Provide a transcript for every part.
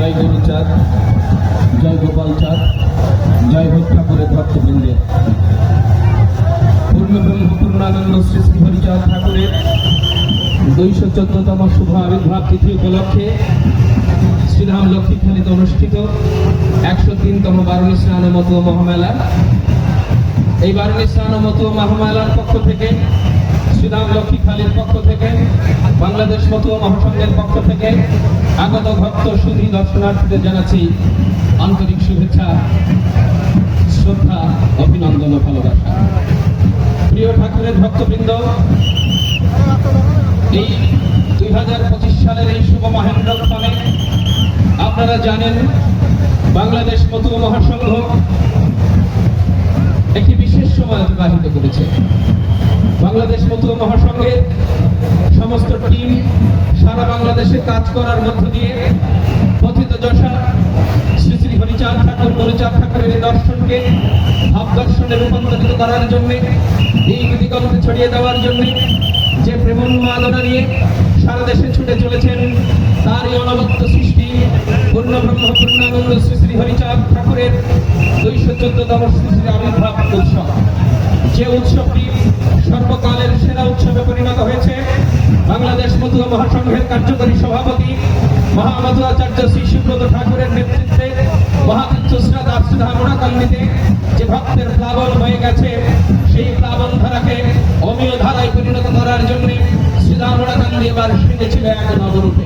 জয় গুরুচাঁদ জয় গোপাল চাঁদ, জয় হোক ঠাকুরের ভক্তবৃন্দের পূর্ণব্রহ্ম পূর্ণানন্দ শ্রী শ্রী হরিচাঁদ ঠাকুরের দুইশো চোদ্দতম শুভ আবির্ভাব তিথি উপলক্ষে শ্রীধাম লক্ষ্মীখালীতে অনুষ্ঠিত একশো তিনতম বারণী স্নান মহামেলা এই বারণী স্নান মতুয়া মহামেলার পক্ষ থেকে শ্রীধাম লক্ষ্মীখালীর পক্ষ থেকে, বাংলাদেশ মতুয়া মহাসংঘের পক্ষ থেকে আগত ভক্ত সুধী দর্শনার্থীদের জানাচ্ছি আন্তরিক শুভেচ্ছা, শ্রদ্ধা, অভিনন্দন ও ভালোবাসা। প্রিয় ঠাকুরের ভক্তবৃন্দ, এই দুই হাজার পঁচিশ সালের এই শুভ মহেন্দ্রক্ষণে আপনারা জানেন, বাংলাদেশ মতুয়া মহাসংঘ একটি বিশেষ সময় অতিবাহিত করেছে। বাংলাদেশ মতুয়া মহাসংঘের সমস্ত টিম সারা বাংলাদেশে কাজ করার মধ্য দিয়ে কথিত যশা, শ্রী শ্রী হরিচাঁদ ঠাকুর হরিচাঁদ ঠাকুরের দর্শনকে ভাব দর্শনে রূপান্তরিত করার জন্যে, এই দিগন্তে ছড়িয়ে দেওয়ার জন্যে যে প্রেমোন্মাদনা নিয়ে সারা দেশে ছুটে চলেছেন, তারই অনবদ্য সৃষ্টি পূর্ণ ব্রহ্ম পূর্ণানন্দ শ্রী শ্রী হরিচাঁদ ঠাকুরের দুইশো চোদ্দতম শ্রী শ্রী উৎসব। যে উৎসবটি সর্বকালের সেরা উৎসবে পরিণত হয়েছে, বাংলাদেশ মতুয়া মহাসংঘের কার্যকরী সভাপতি মহামধুয়াচার্য শ্রী সুব্রত ঠাকুরের নেতৃত্বে মহাতীর্থ শ্রদ্ধা শ্রদ্ধা মোড়াকান্দিতে যে ভক্তের প্লাবন হয়ে গেছে, সেই প্লাবন ধারাকে অমীয় ধারায় পরিণত করার জন্য শ্রীধা মোড়াকান্দি এবার সেজেছিল এক নবরূপে।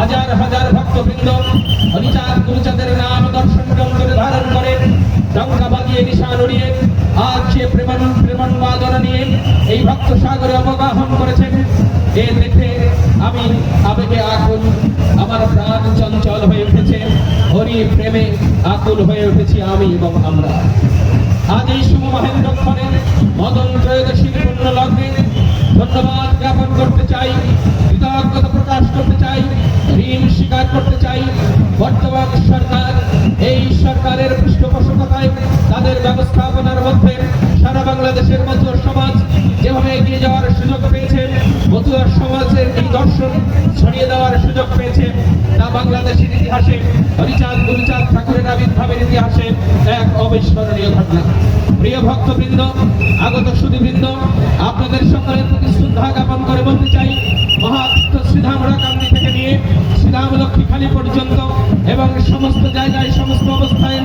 হাজার হাজার ভক্তবৃন্দ হরিচাঁদ গুরুচাঁদের নাম দর্শন করে ধারণ করে, ডঙ্কা বাজিয়ে নিশান উড়িয়ে আজ সে প্রেমান প্রেমান বাদনা নিয়ে এই ভক্ত সাগরে অবগাহন করেছেন। এ দেখে আমি আবেগে আকুল, আমার প্রাণ চঞ্চল হয়ে উঠেছে, হরি প্রেমে আকুল হয়ে উঠেছি আমি এবং আমরা। আজ এই শুভ মহেন্দ্রক্ষণে মদন ত্রয়োদশীর পূর্ণ লগ্নে ধন্যবাদ জ্ঞাপন করতে চাই, কৃতজ্ঞতা প্রকাশ করতে চাই চাই বর্তমান সরকার, এই সরকারের পৃষ্ঠপোষকতায় তাদের ব্যবস্থাপনার মধ্যে সারা বাংলাদেশের মতো সমাজ যেভাবে এগিয়ে যাওয়ার সুযোগ পেয়েছে মতুয়ার সমাজের এই দর্শন ছড়িয়ে দেওয়ার সুযোগ পেয়েছে তা বাংলাদেশের ইতিহাসে হরিচাঁদ, গুরুচাঁদ ঠাকুরের আবির্ভাবের ইতিহাসে এক অবিস্মরণীয় ঘটনা। প্রিয় ভক্তবৃন্দ, আগত সুদীবৃন্দ আপনাদের সকলের প্রতি শ্রদ্ধা জ্ঞাপন করে বলতে চাই মহাতীর্থ শ্রীধামরা কান্দি থেকে নিয়ে শ্রীধাম লক্ষ্মীখালী পর্যন্ত এবং সমস্ত জায়গায়, সমস্ত অবস্থায়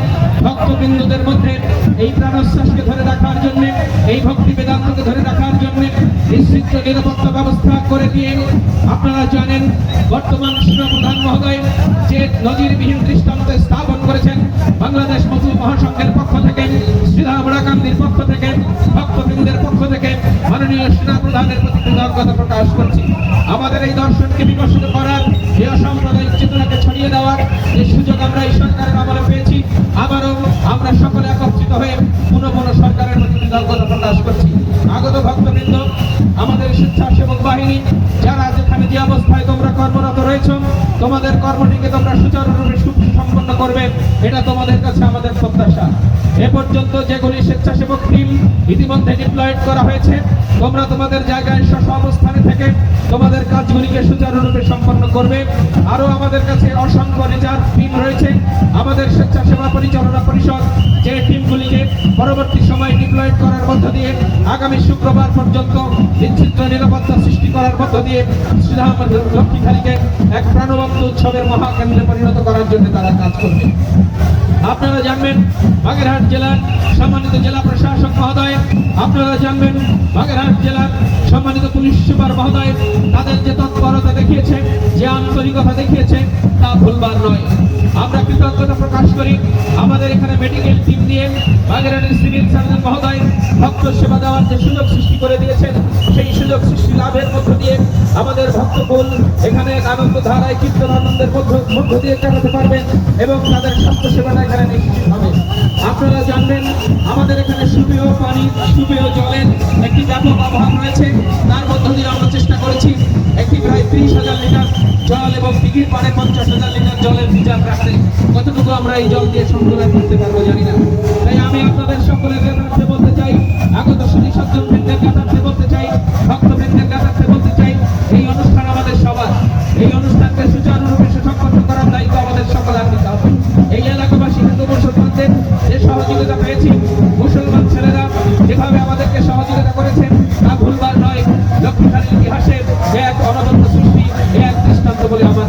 ভক্তবৃন্দদের মধ্যে এই প্রাণশ্বাসকে ধরে রাখার জন্য, এই ভক্তি বেদান্তকে ধরে নিরাপত্তা ব্যবস্থা করে দিয়ে আপনারা জানেন, বর্তমান সেনাপ্রধান মহোদয় যে নজিরবিহীন দৃষ্টান্ত স্থাপন করেছেন, বাংলাদেশ মজু মহাসংঘের পক্ষ থেকে শ্রীরাম রাকান্দির পক্ষ থেকে, ভক্তবৃন্দের পক্ষ থেকে মাননীয় সেনা প্রধানের প্রতি কৃতজ্ঞতা প্রকাশ করছি। আমাদের এই দর্শনকে বিকশিত করার, এই অসাম্প্রদায়িক চেতনাকে ছড়িয়ে দেওয়ার যে সুযোগ আমরা এই সরকারের আমলে পেয়েছি, আবারও আমরা সকলে একত্রিত হয়ে পুনঃ পুনঃ সরকারের প্রতি কৃতজ্ঞতা প্রকাশ করছি। আগত তোমাদের কর্মটিকে তোমরা সুচারুরূপে সম্পন্ন করবে, এটা তোমাদের কাছে আমাদের প্রত্যাশা। এ পর্যন্ত যেগুলি স্বেচ্ছাসেবক টিম ইতিমধ্যে ডিপ্লয়েড করা হয়েছে, তোমরা তোমাদের জায়গায় স্ব অবস্থানে থেকে তোমাদের কাজগুলিকে সুচারুরূপে সম্পন্ন করবে। আরও আমাদের কাছে অসংখ্য রিজার্ভ টিম রয়েছে। আমাদের স্বেচ্ছাসেবা পরিচালনা পরিষদ, যে টিমগুলিকে পরবর্তী সময় ডিপ্লয়েড করার মধ্য দিয়ে আগামী শুক্রবার পর্যন্ত বিচ্ছিন্ন নিরাপত্তা সৃষ্টি করার মধ্য দিয়ে লক্ষ্মীখালীকে এক প্রাণবন্ত উৎসবের মহাকেন্দ্রে পরিণত করার জন্য তারা কাজ করবে। আপনারা জানবেন, বাগেরহাট জেলার সম্মানিত জেলা প্রশাসক মহোদয়, আপনারা জানবেন, বাগেরহাট জেলার সম্মানিত পুলিশ সুপার মহোদয়, তাদের যে তৎপরতা দেখিয়েছে যে আন্তরিকতা দেখিয়েছে, তা ভুলবার নয়। আমরা কৃতজ্ঞতা প্রকাশ করি। আমাদের এখানে মেডিকেল টিম দিয়ে বাগেরহাটের সিভিল সার্জন মহোদয় ভক্ত সেবা দেওয়ার যে সুযোগ সৃষ্টি করে দিয়েছেন, সেই সুযোগ সৃষ্টি লাভের মধ্য দিয়ে আমাদের ভক্ত ভক্তকুল এখানে আনন্দ ধারায় কীর্তন আনন্দের মধ্য মধ্য দিয়ে কাটাতে পারবেন এবং তাদের স্বাস্থ্য সেবাটা এখানে নিশ্চিত হবে। আপনারা জানবেন, আমাদের এখানে সুপেয় পানি, সুপেয় জলের একটি ব্যাপক অভাব রয়েছে। তার মধ্য দিয়ে আমরা চেষ্টা করেছি একটি প্রায় ত্রিশ হাজার লিটার জল এবং দিঘির পাড়ে পঞ্চাশ হাজার লিটার জলের রিজার্ভ রাখতে কতটুকু আমরা এই জল দিয়ে সংগ্রহ করতে পারব জানি না। তাই আমি আপনাদের সকলের কাছে বলতে চাই, আগত সুদী সজ্জন বৃন্দের কাছে বলতে চাই ভক্তবৃন্দের কাছে বলতে চাই, এই অনুষ্ঠান আমাদের সবার। এই অনুষ্ঠানকে সুচারুরূপে সুসম্পন্ন করার দায়িত্ব আমাদের সকলের নিতে হবে। এই যে সহযোগিতা পেয়েছি। মুসলমান ছেলেরা যেভাবে আমাদেরকে সহযোগিতা করেছেন, তা ভুলবার নয়। লক্ষ্মীখালীর ইতিহাসের এ এক অনবদ্য সৃষ্টি এক দৃষ্টান্ত বলে আমার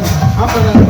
করার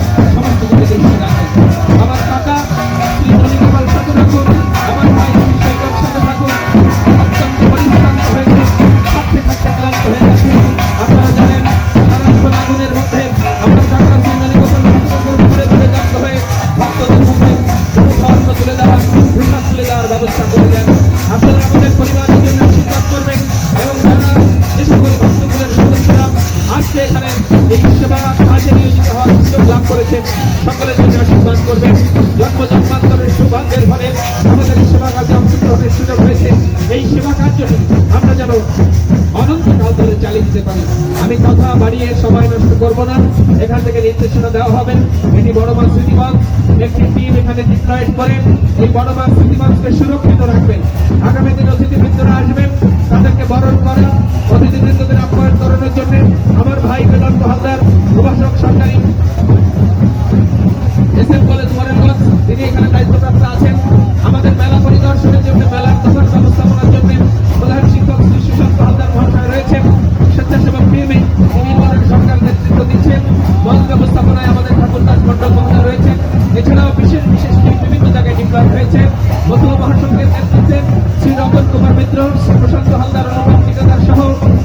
জন্মান্তরের ফলে আমাদের সেবা কাজে অংশগ্রহণের সুযোগ হয়েছে এই সেবা কার্য আমরা যেন অনন্তকাল ধরে চালিয়ে দিতে পারি। আমি কথা বাড়িয়ে সময় নষ্ট করব না। এখান থেকে নির্দেশনা দেওয়া হবে। এটি বড় মাছ স্মৃতিবাস একটি টিম এখানে ডিপ্লয়েড করে এই বড় মাছ স্মৃতিবাসকে সুরক্ষিত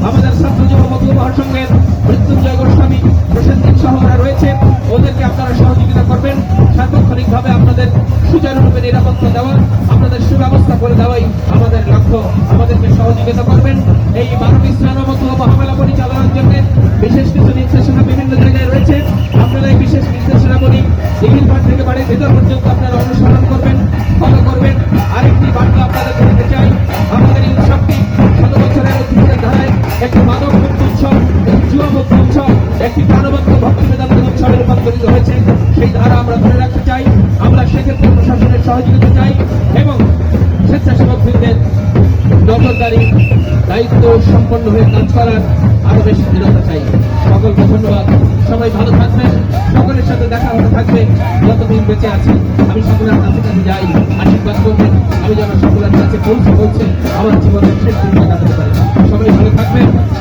আমাদের ছাত্র যুব মতুয়া মহাসংঘের মৃত্যুঞ্জয় গোস্বামী, প্রসেনজিৎ সহ রয়েছে, ওদেরকে আপনারা সহযোগিতা করবেন। সার্বক্ষণিকভাবে আপনাদের সুচারুরূপে নিরাপত্তা দেওয়া আপনাদের সুব্যবস্থা করে দেওয়াই আমাদের লক্ষ্য। আমাদেরকে সহযোগিতা করবেন। এই মানব ইসলাম মতুয়া মহামেলা পরিচালনার জন্য বিশেষ কিছু নির্দেশনা বিভিন্ন জায়গায় রয়েছে। আপনারা এই বিশেষ নির্দেশনাগুলি দিঘির পাট থেকে বাড়ির ভিতর পর্যন্ত আপনারা অনুসরণ করবেন ফলো করবেন। আরেকটি বার্তা আপনাদের একটি প্রাণবন্ত ভক্তি বেদান্ত উৎসবে রূপান্তরিত হয়েছে। সেই ধারা আমরা ধরে রাখতে চাই। আমরা সেক্ষেত্রে প্রশাসনের সহযোগিতা চাই এবং স্বেচ্ছাসেবকবৃন্দের নজরদারি, দায়িত্ব সম্পন্ন হয়ে কাজ করার আরও বেশি দৃঢ়তা চাই। সকলকে ধন্যবাদ। সবাই ভালো থাকবেন। সকলের সাথে দেখা হতে থাকবে। যতদিন বেঁচে আছি, আমি সকলের কাছে কাছে যাই। আশীর্বাদ করবেন। আমি যেন সকলের কাছে পৌঁছে পৌঁছে আমার জীবনের শেষ দিনটা কাটাতে পারি। সবাই ভালো থাকবেন।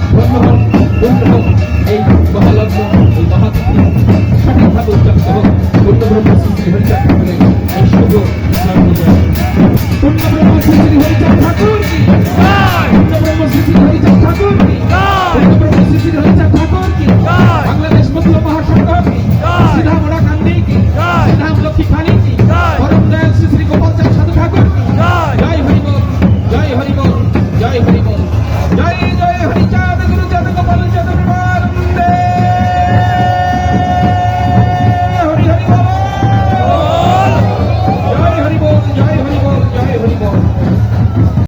ঠাকুর